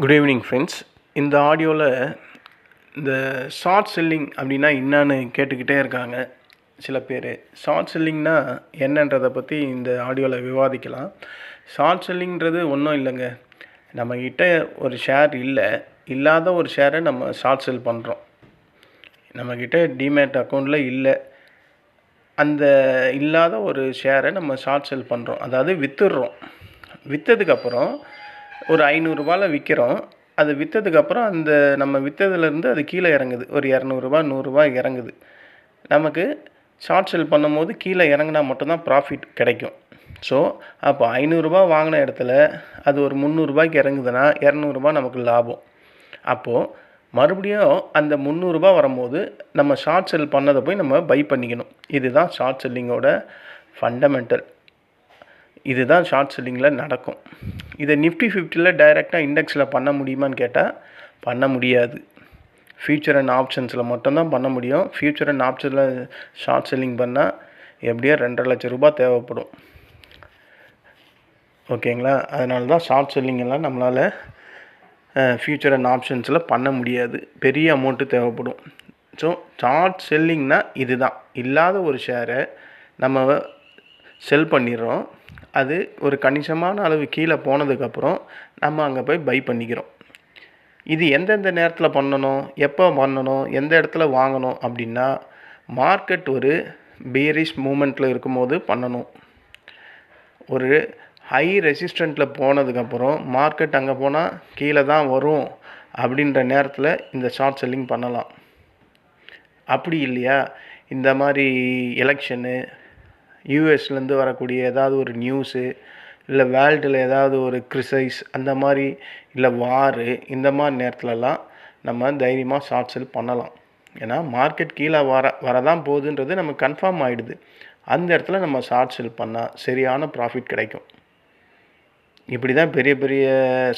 Good evening friends இந்த ஆடியோவில் இந்த ஷார்ட் செல்லிங் அப்படின்னா என்னன்னு கேட்டுக்கிட்டே இருக்காங்க சில பேர். ஷார்ட் செல்லிங்னா என்னன்றதை பற்றி இந்த ஆடியோவில் விவாதிக்கலாம். ஷார்ட் செல்லிங்கிறது ஒன்றும் இல்லைங்க. நம்மக்கிட்ட ஒரு ஷேர் இல்லை. இல்லாத ஒரு ஷேரை நம்ம ஷார்ட் செல் பண்ணுறோம் நம்மக்கிட்ட டிமேட் அக்கௌண்ட்டில் இல்லை. அந்த இல்லாத ஒரு ஷேரை நம்ம ஷார்ட் செல் பண்ணுறோம் அதாவது விற்றுடுறோம் விற்றதுக்கப்புறம் ஒரு ஐநூறுரூபாவில் விற்கிறோம் அது விற்றதுக்கப்புறம் அந்த நம்ம விற்றதுலேருந்து அது கீழே இறங்குது. ஒரு இரநூறுபா நூறுரூவா இறங்குது. நமக்கு ஷார்ட் செல் பண்ணும்போது கீழே இறங்குனா மட்டும்தான் ப்ராஃபிட் கிடைக்கும். ஸோ அப்போ ஐநூறுரூபா வாங்கின இடத்துல அது ஒரு முந்நூறுரூபாய்க்கு இறங்குதுன்னா இரநூறுபா நமக்கு லாபம். அப்போது மறுபடியும் அந்த முந்நூறுரூபா வரும்போது நம்ம ஷார்ட் செல் பண்ணதை போய் நம்ம பை பண்ணிக்கணும். இதுதான் ஷார்ட் செல்லிங்கோட ஃபண்டமெண்டல் இதுதான் ஷார்ட் செல்லிங்கில் நடக்கும். இதை நிஃப்டி ஃபிஃப்டியில் டைரெக்டாக இண்டெக்ஸில் பண்ண முடியுமான்னு கேட்டால் பண்ண முடியாது. ஃபியூச்சர் அண்ட் ஆப்ஷன்ஸில் மட்டும்தான் பண்ண முடியும். ஃபியூச்சர் அண்ட் ஆப்ஷனில் ஷார்ட் செல்லிங் பண்ணால் எப்படியோ ரெண்டரை லட்சம் ரூபாய் தேவைப்படும். ஓகேங்களா? அதனால தான் ஷார்ட் செல்லிங் எல்லாம் நம்மளால் ஃபியூச்சர் அண்ட் ஆப்ஷன்ஸில் பண்ண முடியாது. பெரிய அமௌண்ட்டு தேவைப்படும். ஸோ ஷார்ட் செல்லிங்னா இதுதான். இல்லாத ஒரு ஷேரை நம்ம செல் பண்ணிடுறோம். அது ஒரு கணிசமான அளவு கீழே போனதுக்கப்புறம் நம்ம அங்கே போய் பை பண்ணிக்கிறோம். இது எந்தெந்த நேரத்தில் பண்ணணும் எப்போ பண்ணணும் எந்த இடத்துல வாங்கணும் அப்படின்னா மார்க்கெட் ஒரு பேரிஷ் மூமெண்ட்டில் இருக்கும்போது பண்ணணும். ஒரு ஹை ரெசிஸ்டண்ட்டில் போனதுக்கப்புறம் மார்க்கெட் அங்கே போனால் கீழே தான் வரும் அப்படின்ற நேரத்தில் இந்த ஷார்ட் செல்லிங் பண்ணலாம். அப்படி இல்லையா? இந்த மாதிரி எலெக்ஷனு யூஎஸ்லேருந்து வரக்கூடிய ஏதாவது ஒரு நியூஸு இல்லை வேர்ல்டில் ஏதாவது ஒரு கிரிசைஸ் அந்த மாதிரி இல்லை வாரு இந்த மாதிரி நேரத்துலலாம் நம்ம தைரியமாக ஷார்ட் செல் பண்ணலாம். ஏன்னா மார்க்கெட் கீழே வர வரதான் போகுதுன்றது நமக்கு கன்ஃபார்ம் ஆகிடுது அந்த இடத்துல நம்ம ஷார்ட் செல் பண்ணால் சரியான ப்ராஃபிட் கிடைக்கும். இப்படி தான் பெரிய பெரிய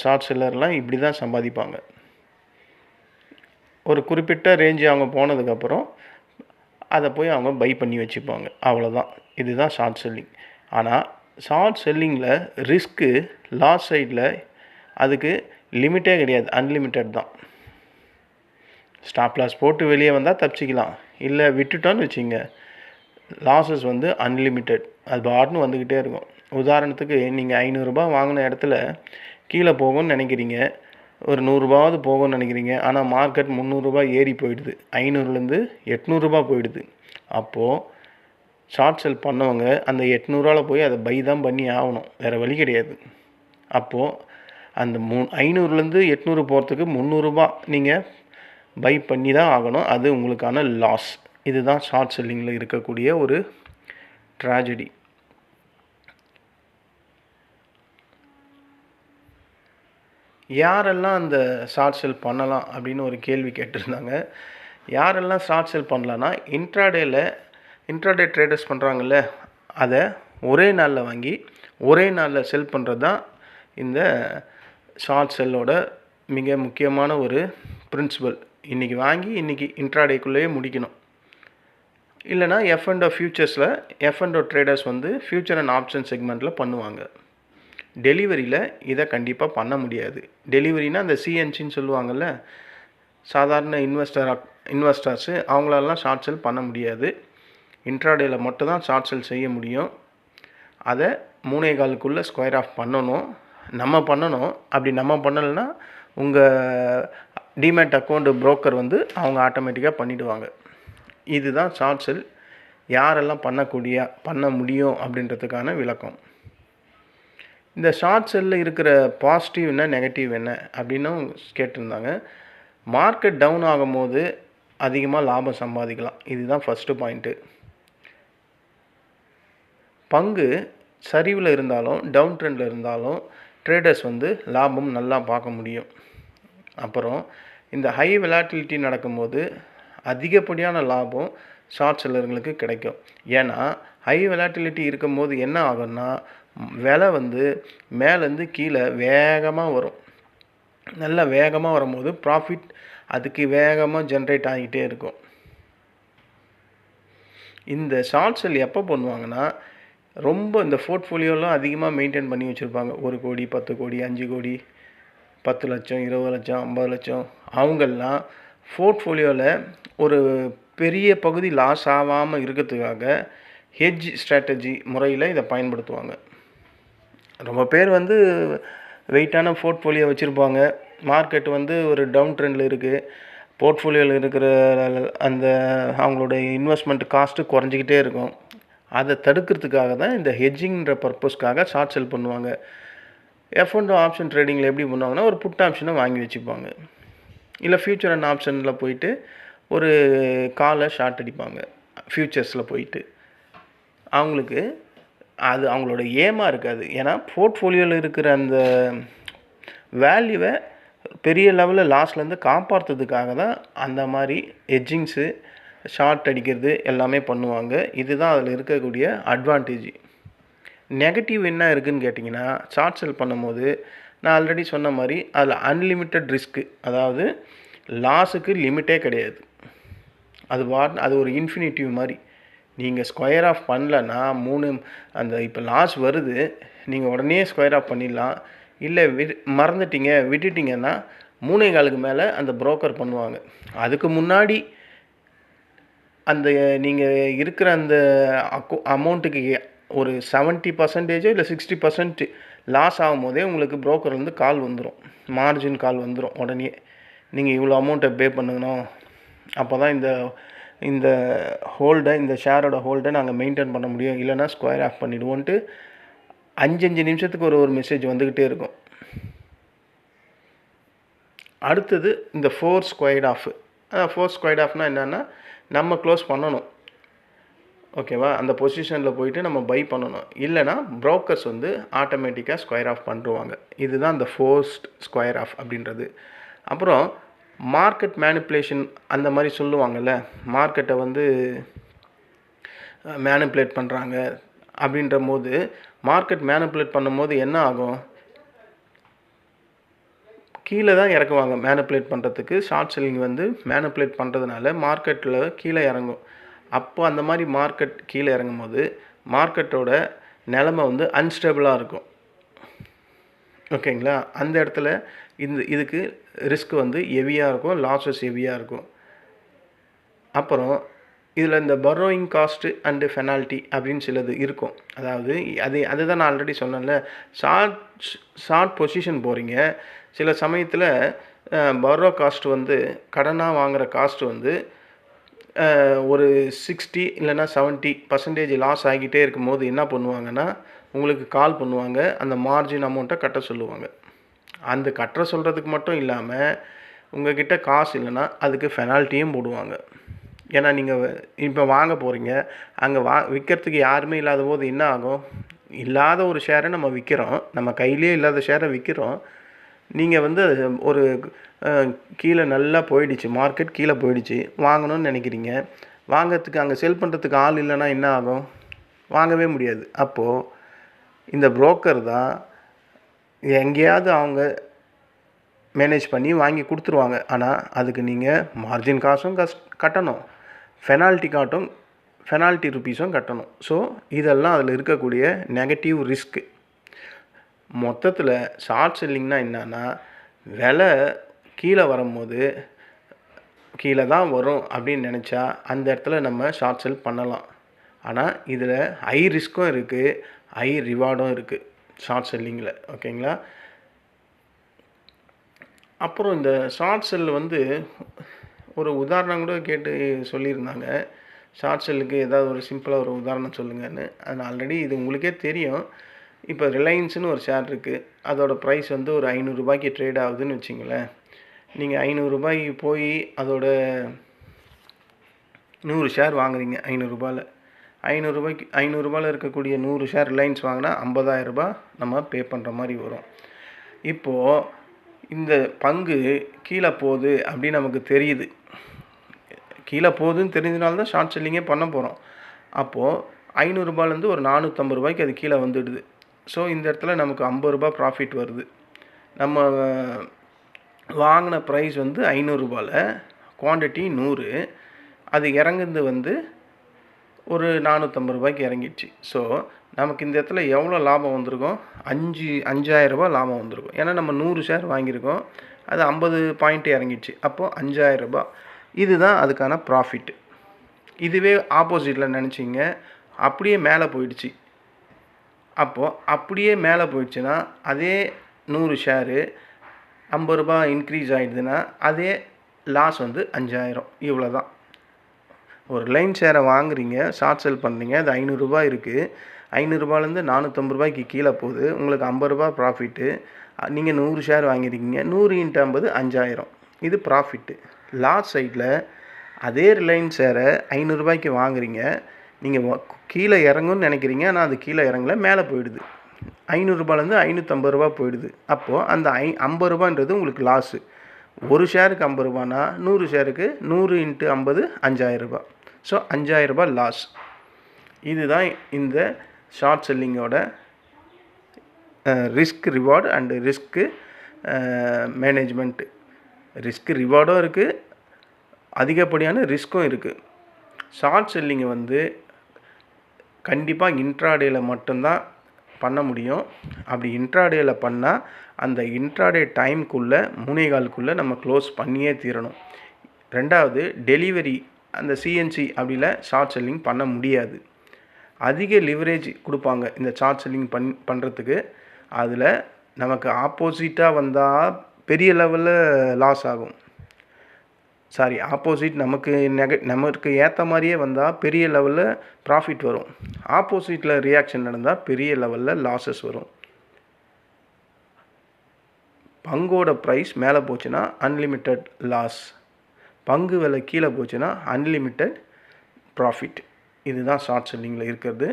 ஷார்ட் செல்லர்லாம் இப்படி தான் சம்பாதிப்பாங்க. ஒரு குறிப்பிட்ட ரேஞ்சு அவங்க போனதுக்கப்புறம் அதை போய் அவங்க பை பண்ணி வச்சுப்பாங்க. அவ்வளோதான் இதுதான் ஷார்ட் செல்லிங் ஆனால் ஷார்ட் செல்லிங்கில் ரிஸ்க்கு லாஸ் சைடில் அதுக்கு லிமிட்டே கிடையாது. அன்லிமிட்டட் தான். ஸ்டாப் லாஸ் போட்டு வெளியே வந்தால் தப்பிச்சிக்கலாம். இல்லை விட்டுட்டோன்னு வச்சுங்க. லாஸஸ் வந்து அன்லிமிட்டெட் அது பாட்னு வந்துக்கிட்டே இருக்கும். உதாரணத்துக்கு நீங்கள் ஐநூறுரூபா வாங்கின இடத்துல கீழே போகும்னு நினைக்கிறீங்க. ஒரு நூறுரூபாவது போகும்னு நினைக்கிறீங்க. ஆனால் மார்க்கெட் முந்நூறுரூபா ஏறி போயிடுது. ஐநூறுலேருந்து எட்நூறுரூபா போயிடுது. அப்போது ஷார்ட் செல் பண்ணவங்க அந்த எட்நூறுவாவில் போய் அதை பை தான் பண்ணி ஆகணும். வேறு வழி கிடையாது. அப்போது அந்த மூ ஐநூறுலேருந்து எட்நூறு போகிறதுக்கு முந்நூறுரூபா நீங்கள் பை பண்ணி தான் ஆகணும். அது உங்களுக்கான லாஸ் இதுதான் ஷார்ட் செல்லிங்கில் இருக்கக்கூடிய ஒரு ட்ராஜடி யாரெல்லாம் அந்த ஷார்ட் செல் பண்ணலாம் அப்படின்னு ஒரு கேள்வி கேட்டிருந்தாங்க. யாரெல்லாம் ஷார்ட் செல் பண்ணலான்னா இன்ட்ராடேயில் இன்ட்ராடே ட்ரேடர்ஸ் பண்ணுறாங்கல்ல அதை ஒரே நாளில் வாங்கி ஒரே நாளில் செல் பண்ணுறது தான் இந்த ஷார்ட் செல்லோட மிக முக்கியமான ஒரு பிரின்சிபல். இன்றைக்கி வாங்கி இன்றைக்கி இன்ட்ராடேக்குள்ளேயே முடிக்கணும். இல்லைனா எஃப் அண்ட் ஃபியூச்சர்ஸில் எஃப் அண்ட் ட்ரேடர்ஸ் வந்து ஃபியூச்சர் அண்ட் ஆப்ஷன் செக்மெண்ட்டில் பண்ணுவாங்க. டெலிவரியில் இதை கண்டிப்பாக பண்ண முடியாது. டெலிவரினா அந்த சிஎன்சின்னு சொல்லுவாங்கள்ல சாதாரண இன்வெஸ்டர் இன்வெஸ்டர்ஸு அவங்களெல்லாம் ஷார்ட் செல் பண்ண முடியாது. இன்ட்ராடேயில் மட்டும் தான் ஷார்ட் செல் செய்ய முடியும். அதை மூணே காலுக்குள்ளே ஸ்கொயர் ஆஃப் பண்ணணும். நம்ம பண்ணணும். அப்படி நம்ம பண்ணலைன்னா உங்கள் டிமேட் அக்கௌண்ட் ப்ரோக்கர் வந்து அவங்க ஆட்டோமேட்டிக்காக பண்ணிவிடுவாங்க இதுதான் ஷார்ட் செல். யாரெல்லாம் பண்ணக்கூடிய பண்ண முடியும் அப்படின்றதுக்கான விளக்கம். இந்த ஷார்ட் செல்லில் இருக்கிற பாசிட்டிவ் என்ன நெகட்டிவ் என்ன அப்படின்னும் கேட்டிருந்தாங்க. மார்க்கெட் டவுன் ஆகும்போது அதிகமாக லாபம் சம்பாதிக்கலாம். இதுதான் ஃபஸ்ட்டு பாயிண்ட்டு பங்கு சரிவில் இருந்தாலும் டவுன் ட்ரெண்டில் இருந்தாலும் ட்ரேடர்ஸ் வந்து லாபம் நல்லா பார்க்க முடியும். அப்புறம் இந்த ஹை விளாட்டிலிட்டி நடக்கும்போது அதிகப்படியான லாபம் ஷார்ட் செல்லர்களுக்கு கிடைக்கும். ஏன்னா ஹை விளாட்டிலிட்டி இருக்கும்போது என்ன ஆகும்னா விலை வந்து மேலேருந்து கீழே வேகமாக வரும். நல்லா வேகமாக வரும்போது ப்ராஃபிட் அதுக்கு வேகமாக ஜென்ரேட் ஆகிட்டே இருக்கும். இந்த ஷார்ட் செல் எப்போ பண்ணுவாங்கன்னா ரொம்ப இந்த போர்ட்ஃபோலியோலாம் அதிகமாக மெயின்டைன் பண்ணி வச்சுருப்பாங்க. ஒரு கோடி பத்து கோடி அஞ்சு கோடி பத்து லட்சம் இருபது லட்சம் ஐம்பது லட்சம். அவங்கெல்லாம் போர்ட்ஃபோலியோவில் ஒரு பெரிய பகுதி லாஸ் ஆகாமல் இருக்கிறதுக்காக ஹெட்ஜ் ஸ்ட்ராட்டஜி முறையில் இதை பயன்படுத்துவாங்க. ரொம்ப பேர் வந்து வெயிட்டான போர்ட்ஃபோலியோ வச்சுருப்பாங்க. மார்க்கெட் வந்து ஒரு டவுன் ட்ரெண்டில் இருக்குது போர்ட்ஃபோலியோவில் இருக்கிற அந்த அவங்களோட இன்வெஸ்ட்மெண்ட் காஸ்ட்டு குறைஞ்சிக்கிட்டே இருக்கும். அதை தடுக்கிறதுக்காக தான் இந்த ஹெஜ்ஜிங்கிற பர்பஸ்க்காக ஷார்ட் செல் பண்ணுவாங்க. எஃப் ஒன் ஆப்ஷன் ட்ரேடிங்கில் எப்படி பண்ணுவாங்கன்னா ஒரு புட் ஆப்ஷனை வாங்கி வச்சுப்பாங்க. இல்லை ஃப்யூச்சர் அண்ட் ஆப்ஷனில் போயிட்டு ஒரு காலை ஷார்ட் அடிப்பாங்க. ஃப்யூச்சர்ஸில் போயிட்டு. அவங்களுக்கு அது அவங்களோட ஏமாக இருக்காது. ஏன்னா போர்ட்ஃபோலியோவில் இருக்கிற அந்த வேல்யூவை பெரிய லெவலில் லாஸ்லேருந்து காப்பாற்றுறதுக்காக தான் அந்த மாதிரி எட்ஜிங்ஸு ஷார்ட் அடிக்கிறது எல்லாமே பண்ணுவாங்க. இதுதான் அதில் இருக்கக்கூடிய அட்வான்டேஜ் நெகட்டிவ் என்ன இருக்குதுன்னு கேட்டிங்கன்னா ஷார்ட் செல் பண்ணும்போது நான் ஆல்ரெடி சொன்ன மாதிரி அதில் அன்லிமிட்டெட் ரிஸ்க்கு அதாவது லாஸுக்கு லிமிட்டே கிடையாது. அது வாட் அது ஒரு இன்ஃபினிட்டிவ் மாதிரி. நீங்கள் ஸ்கொயர் ஆஃப் பண்ணலன்னா மூணு அந்த இப்போ லாஸ் வருது நீங்கள் உடனே ஸ்கொயர் ஆஃப் பண்ணிடலாம். இல்லை வி மறந்துட்டீங்க விட்டுட்டிங்கன்னா மூணே காலுக்கு மேலே அந்த புரோக்கர் பண்ணுவாங்க. அதுக்கு முன்னாடி அந்த நீங்கள் இருக்கிற அந்த அக்கௌ அமௌண்ட்டுக்கு ஒரு செவன்ட்டி பர்சன்டேஜோ இல்லை சிக்ஸ்டி பர்சன்ட் லாஸ் ஆகும் போதே உங்களுக்கு புரோக்கர்லேருந்து கால் வந்துடும் மார்ஜின் கால் வந்துடும் உடனே. நீங்கள் இவ்வளோ அமௌண்ட்டை பே பண்ணுங்கணும் அப்போ தான் இந்த இந்த ஹோல்டை இந்த ஷேரோட ஹோல்டை நாங்கள் மெயின்டைன் பண்ண முடியும். இல்லைனா ஸ்கொயர் ஆஃப் பண்ணிவிடுவோன்ட்டு அஞ்சு அஞ்சு நிமிஷத்துக்கு ஒரு ஒரு மெசேஜ் வந்துக்கிட்டே இருக்கும். அடுத்தது இந்த four squared off four squared ஆஃப்னால் என்னென்னா நம்ம க்ளோஸ் பண்ணணும். ஓகேவா அந்த பொசிஷனில் போயிட்டு நம்ம பை பண்ணணும். இல்லைனா ப்ரோக்கர்ஸ் வந்து ஆட்டோமேட்டிக்காக ஸ்கொயர் ஆஃப் பண்ணிருவாங்க இதுதான் அந்த ஃபோர்ஸ்ட் ஸ்கொயர் ஆஃப் அப்படின்றது. அப்புறம் மார்க்கெட் மேனிப்புலேஷன் அந்த மாதிரி சொல்லுவாங்கள்ல மார்க்கெட்டை வந்து மேனிப்புலேட் பண்ணுறாங்க அப்படின்ற போது மார்க்கெட் மேனிப்புலேட் பண்ணும்போது என்ன ஆகும்? கீழே தான் இறக்குவாங்க மேனிப்புலேட் பண்ணுறதுக்கு ஷார்ட் செல்லிங் வந்து மேனிப்புலேட் பண்ணுறதுனால மார்க்கெட்டில் கீழே இறங்கும். அப்போ அந்த மாதிரி மார்க்கெட் கீழே இறங்கும் போது மார்க்கெட்டோட நிலமை வந்து அன்ஸ்டேபிளாக இருக்கும். ஓகேங்களா? அந்த இடத்துல இந்த இதுக்கு ரிஸ்க் வந்து ஹெவியாக இருக்கும் லாஸஸ் ஹெவியாக இருக்கும். அப்புறம் இதில் இந்த பரோயிங் காஸ்ட்டு அண்டு ஃபெனால்ட்டி அப்படின்னு சிலது இருக்கும். அதாவது அது அதுதான் நான் ஆல்ரெடி சொன்னேன்ல ஷார்ட் ஷார்ட் பொசிஷன் போகிறீங்க சில சமயத்தில் பரோ காஸ்ட் வந்து கடனாக வாங்குகிற காஸ்ட் வந்து ஒரு சிக்ஸ்டி இல்லைன்னா செவன்ட்டி பர்சன்டேஜ் லாஸ் ஆகிட்டே இருக்கும்போது என்ன பண்ணுவாங்கன்னா உங்களுக்கு கால் பண்ணுவாங்க அந்த மார்ஜின் அமௌண்ட்டை கட்ட சொல்லுவாங்க. அந்த கட்டுற சொல்கிறதுக்கு மட்டும் இல்லாமல் உங்ககிட்ட காசு இல்லைன்னா அதுக்கு ஃபெனால்ட்டியும் போடுவாங்க. ஏன்னா நீங்கள் இப்போ வாங்க போகிறீங்க அங்கே வா விற்கிறதுக்கு யாருமே இல்லாத போது என்ன ஆகும்? இல்லாத ஒரு ஷேரை நம்ம விற்கிறோம் நம்ம கையிலே இல்லாத ஷேரை விற்கிறோம் நீங்கள் வந்து ஒரு கீழே நல்லா போயிடுச்சு. மார்க்கெட் கீழே போயிடுச்சு. வாங்கணும்னு நினைக்கிறீங்க. வாங்கிறதுக்கு அங்கே செல் பண்ணுறதுக்கு ஆள் இல்லைன்னா என்ன ஆகும்? வாங்கவே முடியாது. அப்போது இந்த புரோக்கர் தான் எங்கேயாவது அவங்க மேனேஜ் பண்ணி வாங்கி கொடுத்துருவாங்க. ஆனால் அதுக்கு நீங்கள் மார்ஜின் காசும் கஸ் கட்டணும். ஃபெனால்ட்டி காட்டும் ஃபெனால்ட்டி ருப்பீஸும் கட்டணும். ஸோ இதெல்லாம் அதில் இருக்கக்கூடிய நெகட்டிவ் ரிஸ்க்கு மொத்தத்தில் ஷார்ட் செல்லிங்னா என்னன்னா விலை கீழே வரும்போது கீழே தான் வரும் அப்படின்னு நினச்சா அந்த இடத்துல நம்ம ஷார்ட் செல் பண்ணலாம். ஆனால் இதில் ஹை ரிஸ்க்கும் இருக்குது ஹை ரிவார்டும் இருக்குது ஷார்ட் செல்லிங்கில் ஓகேங்களா அப்புறம் இந்த ஷார்ட் செல் வந்து ஒரு உதாரணம் கூட கேட்டு சொல்லியிருந்தாங்க. ஷார்ட் செல்லுக்கு ஏதாவது ஒரு சிம்பிளாக ஒரு உதாரணம் சொல்லுங்கன்னு. அது ஆல்ரெடி இது உங்களுக்கே தெரியும். இப்போ ரிலையன்ஸ்னு ஒரு ஷேர் இருக்குது அதோடய ப்ரைஸ் வந்து ஒரு ஐநூறுரூபாய்க்கு ட்ரேட் ஆகுதுன்னு வச்சிங்களேன். நீங்கள் ஐநூறுரூபாய்க்கு போய் அதோட நூறு ஷேர் வாங்குறீங்க ஐநூறுரூபாயில் ஐநூறுரூபாய்க்கு ஐநூறுரூபாயில் இருக்கக்கூடிய நூறு ஷேர் ரிலையன்ஸ் வாங்கினா ஐம்பதாயிரரூபா நம்ம பே பண்ணுற மாதிரி வரும். இப்போது இந்த பங்கு கீழே போகுது அப்படின்னு நமக்கு தெரியுது. கீழே போகுதுன்னு தெரிஞ்சதுனால தான் ஷார்ட் செல்லிங்கே பண்ண போகிறோம் அப்போது ஐநூறுரூபாலேருந்து ஒரு நானூற்றம்பது ரூபாய்க்கு அது கீழே வந்துடுது. ஸோ இந்த இடத்துல நமக்கு ஐம்பது ரூபா ப்ராஃபிட் வருது. நம்ம வாங்கின ப்ரைஸ் வந்து ஐநூறுரூபாவில் குவான்டிட்டி நூறு. அது இறங்குது வந்து ஒரு நானூற்றம்பது ரூபாய்க்கு இறங்கிடுச்சு. ஸோ நமக்கு இந்த இடத்துல எவ்வளோ லாபம் வந்திருக்கும்? அஞ்சு அஞ்சாயிரரூபா லாபம் வந்திருக்கும். ஏன்னா நம்ம நூறு ஷேர் வாங்கியிருக்கோம். அது ஐம்பது பாயிண்ட் இறங்கிடுச்சு. அப்போது அஞ்சாயிரரூபா இதுதான் அதுக்கான ப்ராஃபிட் இதுவே ஆப்போசிட்டில் நினச்சிங்க. அப்படியே மேலே போயிடுச்சு. அப்போது அப்படியே மேலே போயிடுச்சுன்னா அதே நூறு ஷேரு ஐம்பது ரூபா இன்க்ரீஸ் ஆகிடுதுன்னா அதே லாஸ் வந்து அஞ்சாயிரம். இவ்வளோ தான் ஒரு ரிலையன்ஸ் ஷேரை வாங்குறீங்க ஷார்ட் செல் பண்ணுறீங்க அது ஐநூறுரூபா இருக்குது ஐநூறுரூபாலேருந்து நானூற்றம்பது ரூபாய்க்கு கீழே போகுது. உங்களுக்கு ஐம்பது ரூபா ப்ராஃபிட்டு நீங்கள் நூறு ஷேர் வாங்கியிருக்கீங்க. நூறு இன்ட்டு ஐம்பது அஞ்சாயிரம். இது ப்ராஃபிட்டு லாஸ்ட் சைடில் அதே ரிலையன்ஸ் ஷேரை ஐநூறுரூபாய்க்கு வாங்குறீங்க. நீங்கள் கீழே இறங்கும்னு நினைக்கிறீங்க. ஆனால் அது கீழே இறங்கல மேலே போயிடுது. ஐநூறுரூபாலேருந்து ஐநூற்றம்பது ரூபா போயிடுது. அப்போது அந்த ஐ ஐம்பது ரூபான்றது உங்களுக்கு லாஸு ஒரு ஷேருக்கு ஐம்பது ரூபானா நூறு ஷேருக்கு நூறு இன்ட்டு ஐம்பது அஞ்சாயிரரூபா ஸோ அஞ்சாயிரரூபா லாஸ் இதுதான் இந்த short செல்லிங்கோட risk reward and risk management risk ரிவார்டும் இருக்குது அதிகப்படியான ரிஸ்க்கும் இருக்குது ஷார்ட் செல்லிங்கை வந்து கண்டிப்பாக இன்ட்ராடேயில் மட்டும்தான் பண்ண முடியும். அப்படி இன்ட்ராடேயில் பண்ணால் அந்த இன்ட்ராடே டைம்குள்ளே மூணேகாலுக்குள்ளே நம்ம க்ளோஸ் பண்ணியே தீரணும். ரெண்டாவது டெலிவரி அந்த சிஎன்சி அப்படில ஷார்ட் செல்லிங் பண்ண முடியாது. அதிக லிவரேஜ் கொடுப்பாங்க இந்த ஷார்ட் செல்லிங் பண் பண்ணுறதுக்கு அதில் நமக்கு ஆப்போசிட்டாக வந்தால் பெரிய லெவலில் லாஸ் ஆகும். சாரி ஆப்போசிட் நமக்கு நெக நமக்கு ஏற்ற மாதிரியே வந்தால் பெரிய லெவலில் ப்ராஃபிட் வரும். ஆப்போசிட்டில் ரியாக்ஷன் நடந்தால் பெரிய லெவலில் லாஸஸ் வரும். பங்கோட ப்ரைஸ் மேலே போச்சுன்னா அன்லிமிட்டெட் லாஸ் பங்கு விலை கீழே போச்சுன்னா அன்லிமிட்டெட் ப்ராஃபிட் இதுதான் ஷார்ட் செல்லிங்கில் இருக்கிறது.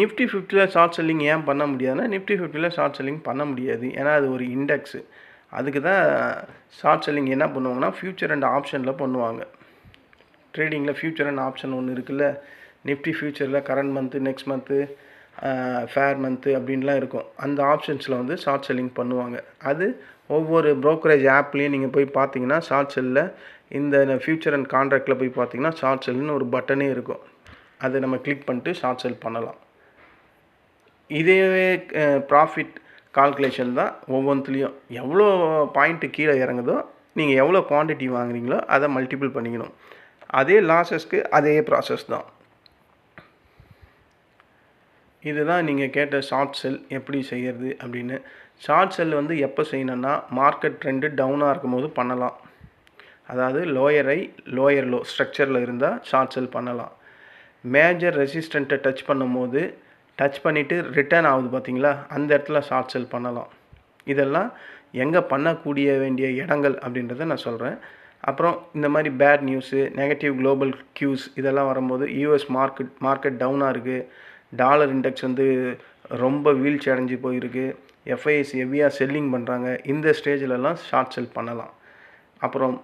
நிஃப்டி ஃபிஃப்டியில் ஷார்ட் செல்லிங் ஏன் பண்ண முடியாதுன்னா நிஃப்டி ஃபிஃப்டியில் ஷார்ட் செல்லிங் பண்ண முடியாது. ஏன்னா அது ஒரு இண்டெக்ஸு அதுக்கு தான் ஷார்ட் செல்லிங் என்ன பண்ணுவாங்கன்னா ஃப்யூச்சர் அண்ட் ஆப்ஷனில் பண்ணுவாங்க. ட்ரேடிங்கில் ஃப்யூச்சர் அண்ட் ஆப்ஷன் ஒன்று இருக்குல்ல. நிஃப்டி ஃப்யூச்சரில் current month next month far month அப்படின்லாம் இருக்கும். அந்த ஆப்ஷன்ஸில் வந்து ஷார்ட் செல்லிங் பண்ணுவாங்க. அது ஒவ்வொரு ப்ரோக்கரேஜ் ஆப்லேயும் நீங்கள் போய் பார்த்தீங்கன்னா ஷார்ட் செல்லில் இந்த ஃப்யூச்சர் அண்ட் கான்ட்ராக்டில் போய் பார்த்தீங்கன்னா ஷார்ட் செல்லுன்னு ஒரு பட்டனே இருக்கும். அதை நம்ம கிளிக் பண்ணிட்டு ஷார்ட் செல் பண்ணலாம். இதே ப்ராஃபிட் கால்குலேஷன் தான் ஒவ்வொன்றுலேயும் எவ்வளோ பாயிண்ட்டு கீழே இறங்குதோ நீங்கள் எவ்வளோ குவான்டிட்டி வாங்குறீங்களோ அதை மல்டிபிள் பண்ணிக்கணும். அதே லாஸஸ்க்கு அதே ப்ராசஸ் தான். இதுதான் நீங்கள் கேட்ட ஷார்ட் செல் எப்படி செய்கிறது அப்படின்னு ஷார்ட் செல் வந்து எப்போ செய்யணும்னா மார்க்கெட் ட்ரெண்டு டவுனாக இருக்கும்போது பண்ணலாம். அதாவது லோயரை லோயர் லோ ஸ்ட்ரக்சரில் இருந்தால் ஷார்ட் செல் பண்ணலாம். மேஜர் ரெசிஸ்டண்ட்டை டச் பண்ணும்போது டச் பண்ணிவிட்டு ரிட்டர்ன் ஆகுது பார்த்தீங்களா? அந்த இடத்துல ஷார்ட் செல் பண்ணலாம். இதெல்லாம் எங்கே பண்ணக்கூடிய வேண்டிய இடங்கள் அப்படின்றத நான் சொல்கிறேன் அப்புறம் இந்த மாதிரி bad news negative global cues இதெல்லாம் வரும்போது யூஎஸ் மார்க்கெட் மார்க்கெட் டவுனாக இருக்குது டாலர் இண்டெக்ஸ் வந்து ரொம்ப வீழ்ச்சி அடைஞ்சு போயிருக்கு. எஃப்ஐஎஸ் ஹெவியாக செல்லிங் பண்ணுறாங்க இந்த ஸ்டேஜிலலாம் ஷார்ட் செல் பண்ணலாம். அப்புறம்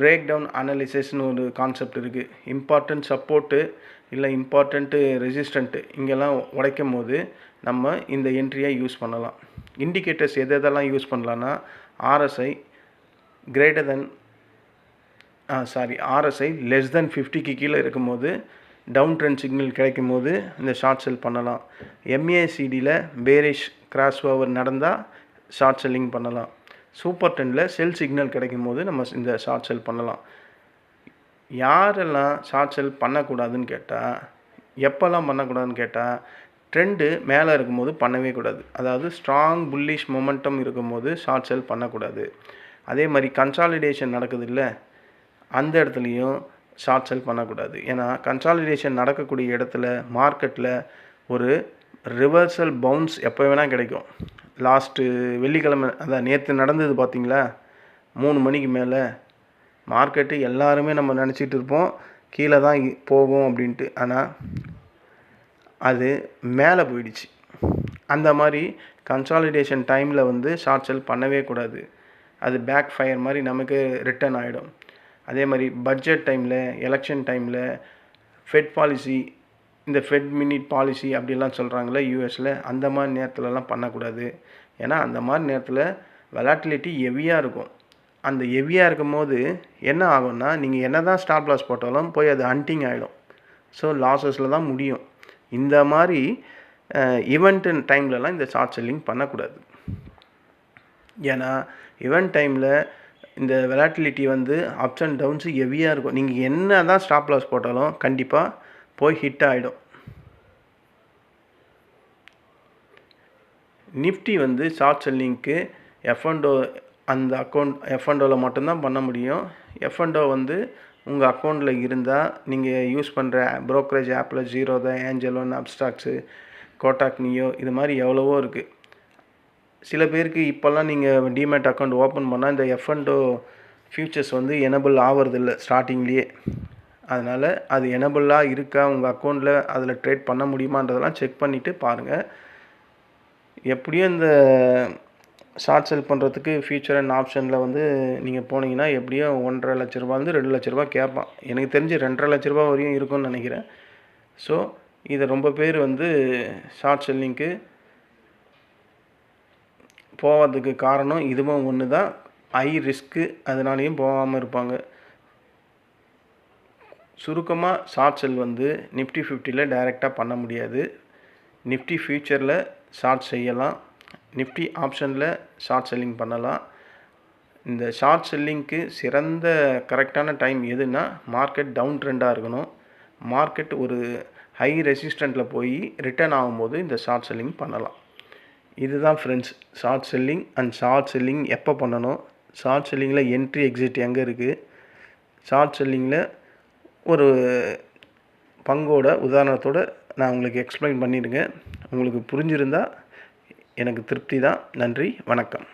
பிரேக் டவுன் அனலிசிஸ்னு ஒரு கான்செப்ட் இருக்குது இம்பார்ட்டன்ட் சப்போர்ட்டு இல்லை இம்பார்ட்டண்ட்டு ரெசிஸ்டண்ட்டு இங்கெல்லாம் உடைக்கும் போது நம்ம இந்த என்ட்ரியை யூஸ் பண்ணலாம். இண்டிகேட்டர்ஸ் எது எதெல்லாம் யூஸ் பண்ணலான்னா RSI greater than sorry RSI less than ஃபிஃப்டிக்கு கீழே இருக்கும்போது டவுன் ட்ரெண்ட் சிக்னல் கிடைக்கும் போது இந்த ஷார்ட் செல் பண்ணலாம் எம்ஏசிடியில் பேரிஷ் கிராஸ் ஓவர் நடந்தால் ஷார்ட் செல்லிங் பண்ணலாம். சூப்பர் டென்னில் செல் சிக்னல் கிடைக்கும் போது நம்ம இந்த ஷார்ட் செல் பண்ணலாம். யாரெல்லாம் ஷார்ட் செல் பண்ணக்கூடாதுன்னு கேட்டால் எப்போல்லாம் பண்ணக்கூடாதுன்னு கேட்டால் ட்ரெண்டு மேலே இருக்கும்போது பண்ணவே கூடாது. அதாவது ஸ்ட்ராங் புல்லிஷ் மொமெண்டம் இருக்கும்போது ஷார்ட் செல் பண்ணக்கூடாது. அதே மாதிரி கன்சாலிடேஷன் நடக்குது இல்லை அந்த இடத்துலையும் ஷார்ட் செல் பண்ணக்கூடாது. ஏன்னா கன்சாலிடேஷன் நடக்கக்கூடிய இடத்துல மார்க்கெட்டில் ஒரு ரிவர்சல் பவுன்ஸ் எப்போ வேணால் கிடைக்கும். லாஸ்ட்டு வெள்ளிக்கிழமை அதான் நேற்று நடந்தது பார்த்தீங்களா மூணு மணிக்கு மேலே மார்க்கெட்டு எல்லாருமே நம்ம நினச்சிட்டு இருப்போம். கீழே தான் போகும் அப்படின்ட்டு. ஆனால் அது மேலே போயிடுச்சு. அந்த மாதிரி கன்சாலிடேஷன் டைமில் வந்து ஷார்ட் செல் பண்ணவே கூடாது. அது பேக் ஃபயர் மாதிரி நமக்கு ரிட்டர்ன் ஆகிடும் அதே மாதிரி பட்ஜெட் டைமில் எலெக்ஷன் டைமில் ஃபெட் பாலிசி இந்த ஃபெட் மினிட் பாலிசி அப்படிலாம் சொல்கிறாங்களே யூஎஸில் அந்த மாதிரி நேரத்துலலாம் பண்ணக்கூடாது. ஏன்னா அந்த மாதிரி நேரத்தில் வெலாட்டிலிட்டி ஹெவியாக இருக்கும். அந்த ஹெவியாக இருக்கும் போது என்ன ஆகும்னா நீங்கள் என்ன தான் ஸ்டாப் லாஸ் போட்டாலும் போய் அது ஹண்டிங் ஆகிடும் ஸோ லாஸஸில் தான் முடியும். இந்த மாதிரி ஈவெண்ட் டைம்லலாம் இந்த ஷார்ட் செல்லிங் பண்ணக்கூடாது. ஏன்னா ஈவெண்ட் டைமில் இந்த வெலாட்டிலிட்டி வந்து அப்ஸ் அண்ட் டவுன்ஸு ஹெவியாக இருக்கும். நீங்கள் என்ன தான் ஸ்டாப் லாஸ் போட்டாலும் கண்டிப்பாக போய் ஹிட் ஆகிடும் நிஃப்டி வந்து ஷார்ட் செல்லிங்க்கு எஃப்என்டோ அந்த அக்கௌண்ட் எஃப்என்டோவில் மட்டும்தான் பண்ண முடியும். எஃப்என்டோ வந்து உங்கள் அக்கௌண்ட்டில் இருந்தால் நீங்கள் யூஸ் பண்ணுற ப்ரோக்கரேஜ் ஆப்பில் ஜீரோ தான் Angel One Upstox Kotak Neo இது மாதிரி எவ்வளவோ இருக்குது சில பேருக்கு இப்போல்லாம் நீங்கள் டிமேட் அக்கௌண்ட் ஓப்பன் பண்ணால் இந்த எஃப்என்டோ ஃபியூச்சர்ஸ் வந்து எனபிள் ஆகிறதில்ல ஸ்டார்டிங்லேயே அதனால் அது எனபிளாக இருக்கா? உங்கள் அக்கௌண்ட்டில் அதில் ட்ரேட் பண்ண முடியுமான்றதெல்லாம் செக் பண்ணிவிட்டு பாருங்கள் எப்படியும் இந்த ஷார்ட் செல் பண்ணுறதுக்கு ஃபியூச்சர் அண்ட் ஆப்ஷனில் வந்து நீங்கள் போனீங்கன்னா எப்படியும் ஒன்றரை லட்ச ரூபாலேருந்து ரெண்டு லட்ச ரூபா கேட்பான் எனக்கு தெரிஞ்சு ரெண்டரை லட்ச ரூபா வரையும் இருக்கும்னு நினைக்கிறேன். ஸோ இதை ரொம்ப பேர் வந்து ஷார்ட் செல்லிங்க்கு போவதுக்கு காரணம் இதுவும் ஒன்று தான் ஹை ரிஸ்க்கு அதனாலேயும் போகாமல் இருப்பாங்க. சுருக்கமாக ஷார்ட் செல் வந்து நிஃப்டி ஃபிஃப்டியில் டைரெக்டாக பண்ண முடியாது. நிஃப்டி ஃபியூச்சரில் ஷார்ட் செய்யலாம். நிஃப்டி ஆப்ஷனில் ஷார்ட் செல்லிங் பண்ணலாம். இந்த ஷார்ட் செல்லிங்க்கு சிறந்த கரெக்டான டைம் எதுன்னா மார்க்கெட் டவுன் ட்ரெண்டாக இருக்கணும். மார்க்கெட் ஒரு ஹை ரெசிஸ்டண்ட்டில் போய் ரிட்டர்ன் ஆகும்போது இந்த ஷார்ட் செல்லிங் பண்ணலாம். இதுதான் friends short selling and short selling எப்போ பண்ணணும்? ஷார்ட் செல்லிங்கில் என்ட்ரி எக்ஸிட் எங்கே இருக்குது ஷார்ட் செல்லிங்கில் ஒரு பங்கோட உதாரணத்தோடு நான் உங்களுக்கு எக்ஸ்பிளைன் பண்ணியிருக்கேன் உங்களுக்கு புரிஞ்சிருந்தால் எனக்கு திருப்தி தான். நன்றி வணக்கம்.